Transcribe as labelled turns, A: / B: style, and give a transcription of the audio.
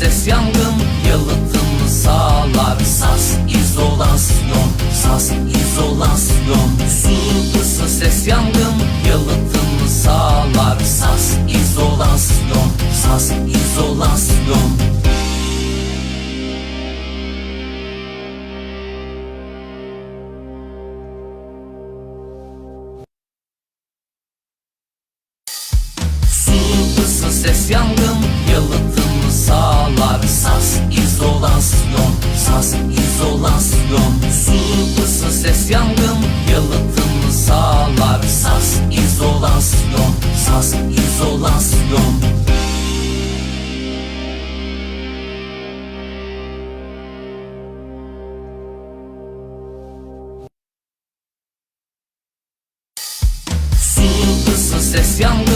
A: ses yangın yalıtımı sağlar. Sas izolasyon, sas izolasyon. Su ısı ses yangın yalıtımı sağlar. Sas izolasyon, sas izolasyon. Ses yangın yalıtımı Yangın yalıtımı sağlar. Sas izolasyon, sas izolasyon. Su ısı ses yangın